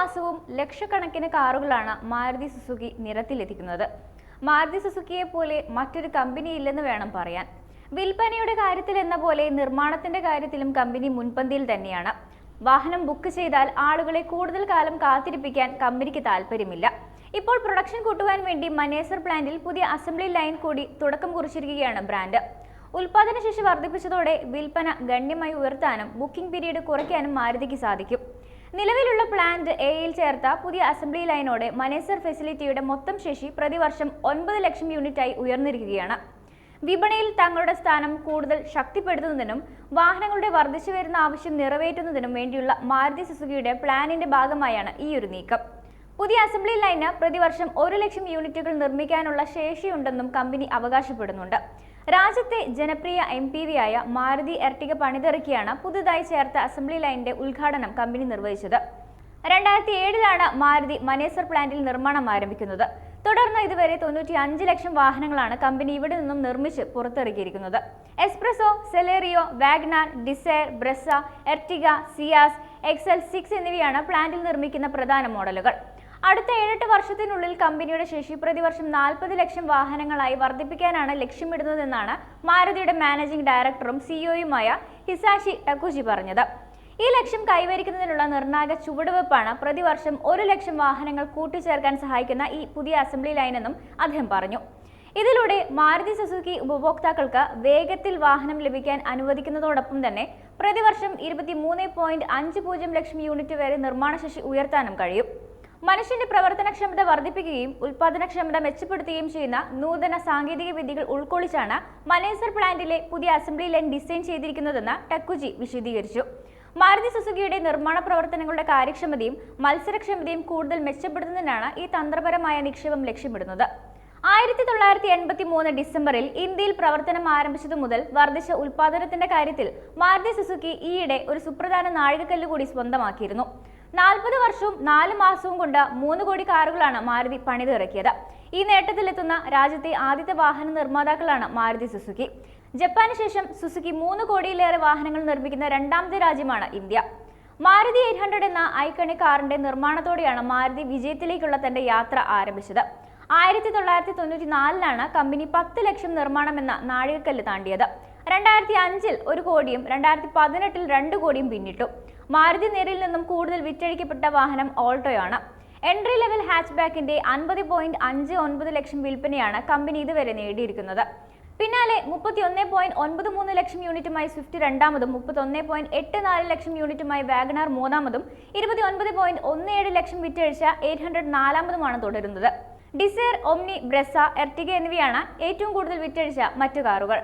മാസവും ലക്ഷക്കണക്കിന് കാറുകളാണ് മാരുതി സുസുക്കി നിരത്തിലെത്തിക്കുന്നത്. മാരുതി സുസുക്കിയെ പോലെ മറ്റൊരു കമ്പനി ഇല്ലെന്ന് വേണം പറയാൻ. വിൽപ്പനയുടെ കാര്യത്തിൽ എന്ന പോലെ നിർമ്മാണത്തിന്റെ കാര്യത്തിലും കമ്പനി മുൻപന്തിയിൽ തന്നെയാണ്. വാഹനം ബുക്ക് ചെയ്താൽ ആളുകളെ കൂടുതൽ കാലം കാത്തിരിപ്പിക്കാൻ കമ്പനിക്ക് താല്പര്യമില്ല ഇപ്പോൾ പ്രൊഡക്ഷൻ കൂട്ടുവാൻ വേണ്ടി മനേസർ പ്ലാന്റിൽ പുതിയ അസംബ്ലി ലൈൻ കൂടി തുടക്കം കുറിച്ചിരിക്കുകയാണ് ബ്രാൻഡ് ഉൽപാദന ശേഷി വർദ്ധിപ്പിച്ചതോടെ വിൽപ്പന ഗണ്യമായി ഉയർത്താനും ബുക്കിംഗ് പീരീഡ് കുറയ്ക്കാനും മാരുതിക്ക് സാധിക്കും. നിലവിലുള്ള പ്ലാന്റ് എയിൽ ചേർത്ത പുതിയ അസംബ്ലി ലൈനോടെ മനേസർ ഫെസിലിറ്റിയുടെ മൊത്തം ശേഷി പ്രതിവർഷം ഒൻപത് ലക്ഷം യൂണിറ്റായി ഉയർന്നിരിക്കുകയാണ്. വിപണിയിൽ തങ്ങളുടെ സ്ഥാനം കൂടുതൽ ശക്തിപ്പെടുത്തുന്നതിനും വാഹനങ്ങളുടെ വർദ്ധിച്ചു വരുന്ന ആവശ്യം നിറവേറ്റുന്നതിനും വേണ്ടിയുള്ള മാരുതി സുസുക്കിയുടെ പ്ലാനിന്റെ ഭാഗമായാണ് ഈ ഒരു നീക്കം. പുതിയ അസംബ്ലി ലൈന് പ്രതിവർഷം ഒരു ലക്ഷം യൂണിറ്റുകൾ നിർമ്മിക്കാനുള്ള ശേഷിയുണ്ടെന്നും കമ്പനി അവകാശപ്പെടുന്നുണ്ട്. രാജ്യത്തെ ജനപ്രിയ എം പി വി ആയ മാരുതി എർട്ടിക പണിതിറക്കിയാണ് പുതുതായി ചേർത്ത അസംബ്ലി ലൈനിന്റെ ഉദ്ഘാടനം കമ്പനി നിർവഹിച്ചത്. രണ്ടായിരത്തി ഏഴിലാണ് മാരുതി മനേസർ പ്ലാന്റിൽ നിർമ്മാണം ആരംഭിക്കുന്നത്. തുടർന്ന് ഇതുവരെ തൊണ്ണൂറ്റി അഞ്ച് ലക്ഷം വാഹനങ്ങളാണ് കമ്പനി ഇവിടെ നിന്നും നിർമ്മിച്ച് പുറത്തിറക്കിയിരിക്കുന്നത്. S-Presso Celerio WagonR Dzire Brezza Ertiga Ciaz XL six എന്നിവയാണ് പ്ലാന്റിൽ നിർമ്മിക്കുന്ന പ്രധാന മോഡലുകൾ. അടുത്ത ഏഴെട്ട് വർഷത്തിനുള്ളിൽ കമ്പനിയുടെ ശേഷി പ്രതിവർഷം നാൽപ്പത് ലക്ഷം വാഹനങ്ങളായി വർദ്ധിപ്പിക്കാനാണ് ലക്ഷ്യമിടുന്നതെന്നാണ് മാരുതിയുടെ മാനേജിംഗ് ഡയറക്ടറും സിഇഒയുമായ ഹിസാഷി ടക്കുജി പറഞ്ഞത്. ഈ ലക്ഷ്യം കൈവരിക്കുന്നതിനുള്ള നിർണായക ചുവടുവെപ്പാണ് പ്രതിവർഷം ഒരു ലക്ഷം വാഹനങ്ങൾ കൂട്ടിച്ചേർക്കാൻ സഹായിക്കുന്ന ഈ പുതിയ അസംബ്ലി ലൈനെന്നും അദ്ദേഹം പറഞ്ഞു. ഇതിലൂടെ മാരുതി സുസുക്കി ഉപഭോക്താക്കൾക്ക് വേഗത്തിൽ വാഹനം ലഭിക്കാൻ അനുവദിക്കുന്നതോടൊപ്പം തന്നെ പ്രതിവർഷം ഇരുപത്തിമൂന്ന് പോയിന്റ് അഞ്ച് പൂജ്യം ലക്ഷം യൂണിറ്റ് വരെ നിർമ്മാണശേഷി ഉയർത്താനും കഴിയും. മനുഷ്യന്റെ പ്രവർത്തനക്ഷമത വർദ്ധിപ്പിക്കുകയും ഉൽപാദനക്ഷമത മെച്ചപ്പെടുത്തുകയും ചെയ്യുന്ന നൂതന സാങ്കേതിക വിദ്യകൾ ഉൾക്കൊള്ളിച്ചാണ് മനേസർ പ്ലാന്റിലെ പുതിയ അസംബ്ലി ലൈൻ ഡിസൈൻ ചെയ്തിരിക്കുന്നതെന്ന് ടക്കുജി വിശദീകരിച്ചു. മാരുതി സുസുക്കിയുടെ നിർമ്മാണ പ്രവർത്തനങ്ങളുടെ കാര്യക്ഷമതയും മത്സരക്ഷമതയും കൂടുതൽ മെച്ചപ്പെടുത്തുന്നതിനാണ് ഈ തന്ത്രപരമായ നിക്ഷേപം ലക്ഷ്യമിടുന്നത്. ആയിരത്തി തൊള്ളായിരത്തി എൺപത്തി മൂന്ന് ഡിസംബറിൽ ഇന്ത്യയിൽ പ്രവർത്തനം ആരംഭിച്ചതു മുതൽ വർദ്ധിച്ച ഉൽപാദനത്തിന്റെ കാര്യത്തിൽ മാരുതി സുസുക്കി ഈയിടെ ഒരു സുപ്രധാന നാഴികക്കല്ല് കൂടി സ്വന്തമാക്കിയിരുന്നു. നാൽപ്പത് വർഷവും നാല് മാസവും കൊണ്ട് മൂന്ന് കോടി കാറുകളാണ് മാരുതി പണിതിറക്കിയത്. ഈ നേട്ടത്തിലെത്തുന്ന രാജ്യത്തെ ആദ്യത്തെ വാഹന നിർമ്മാതാക്കളാണ് മാരുതി സുസുക്കി. ജപ്പാന് ശേഷം സുസുക്കി മൂന്ന് കോടിയിലേറെ വാഹനങ്ങൾ നിർമ്മിക്കുന്ന രണ്ടാമത്തെ രാജ്യമാണ് ഇന്ത്യ. മാരുതി എയ്റ്റ് ഹൺഡ്രഡ് എന്ന ഐക്കണിക് കാറിന്റെ നിർമ്മാണത്തോടെയാണ് മാരുതി വിജയത്തിലേക്കുള്ള തന്റെ യാത്ര ആരംഭിച്ചത്. ആയിരത്തി തൊള്ളായിരത്തി തൊണ്ണൂറ്റി നാലിലാണ് കമ്പനി പത്ത് ലക്ഷം നിർമ്മാണം എന്ന നാഴികക്കല്ല് താണ്ടിയത്. രണ്ടായിരത്തി അഞ്ചിൽ ഒരു കോടിയും രണ്ടായിരത്തി പതിനെട്ടിൽ രണ്ട് കോടിയും പിന്നിട്ടു. മാരുതി നിരയിൽ നിന്നും കൂടുതൽ വിറ്റഴിക്കപ്പെട്ട വാഹനം ഓൾട്ടോയാണ്. എൻട്രി ലെവൽ ഹാച്ച്ബാക്കിന്റെ അൻപത് പോയിന്റ് അഞ്ച് ഒൻപത് ലക്ഷം വിൽപ്പനയാണ് കമ്പനി ഇതുവരെ നേടിയിരിക്കുന്നത്. പിന്നാലെ മുപ്പത്തി ഒന്ന് പോയിന്റ് ഒൻപത് മൂന്ന് ലക്ഷം യൂണിറ്റുമായി സ്വിഫ്റ്റ് രണ്ടാമതും മുപ്പത്തി ഒന്ന് പോയിന്റ് എട്ട് നാല് ലക്ഷം യൂണിറ്റുമായി വാഗണാർ മൂന്നാമതും ഇരുപത്തി ഒൻപത് പോയിന്റ് ഒന്ന് ഏഴ് ലക്ഷം വിറ്റഴിച്ച എയ്റ്റ് ഹൺഡ്രഡ് നാലാമതുമാണ് തുടരുന്നത്. ഡിസയർ ഒംനി ബ്രെസ എർട്ടിക എന്നിവയാണ് ഏറ്റവും കൂടുതൽ വിറ്റഴിച്ച മറ്റു കാറുകൾ.